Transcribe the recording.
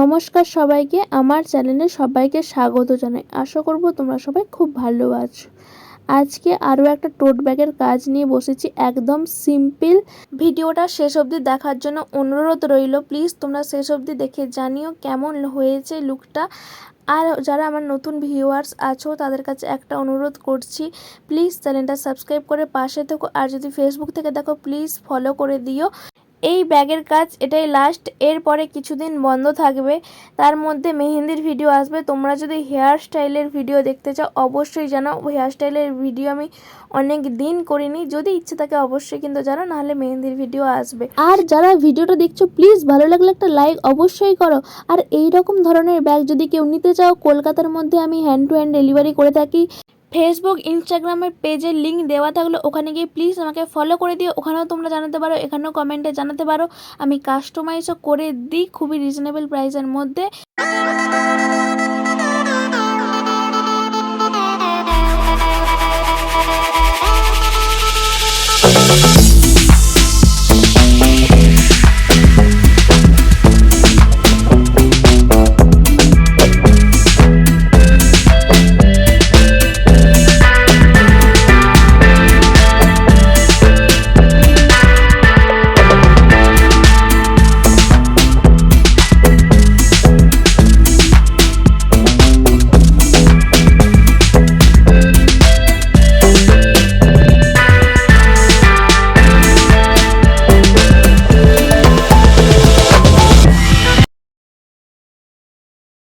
নমস্কার সবাইকে, আমার চ্যানেলে সবাইকে স্বাগত জানাই। আশা করব তোমরা সবাই খুব ভালো আছো। আজকে আরও একটা টোট ব্যাগের কাজ নিয়ে বসেছি। একদম সিম্পল ভিডিওটা শেষ অবধি দেখার জন্য অনুরোধ রইল। প্লিজ তোমরা শেষ অবধি দেখে জানিও কেমন হয়েছে লুকটা আর যারা আমার নতুন ভিউয়ার্স আছো, তাদের কাছে একটা অনুরোধ করছি প্লিজ চ্যানেলটা সাবস্ক্রাইব করে পাশে থেকো। আর যদি ফেসবুক থেকে দেখো প্লিজ ফলো করে দিও। এই ব্যাগের কাজ এটাই লাস্ট এরপরে কিছুদিন বন্ধ থাকবে, তার মধ্যে মেহেন্দির ভিডিও আসবে। তোমরা যদি হেয়ার স্টাইলের ভিডিও দেখতে চাও, অবশ্যই জানাও। হেয়ার স্টাইলের ভিডিও আমি অনেক দিন করিনি। যদি ইচ্ছে থাকে অবশ্যই কিন্তু জানাও, নাহলে মেহেন্দির ভিডিও আসবে। আর যারা ভিডিওটা দেখছ প্লিজ ভালো লাগলে একটা লাইক অবশ্যই করো। আর এই রকম ধরনের ব্যাগ যদি কেউ নিতে চাও, কলকাতার মধ্যে আমি হ্যান্ড টু হ্যান্ড ডেলিভারি করে থাকি। ফেসবুক ইনস্টাগ্রামের পেজের লিঙ্ক দেওয়া থাকলে। ওখানে গিয়ে প্লিজ আমাকে ফলো করে দিও। ওখানেও তোমরা জানাতে পারো, এখানেও কমেন্টে জানাতে পারো। আমি কাস্টমাইজও করে দিই খুবই রিজনেবল প্রাইসের মধ্যে।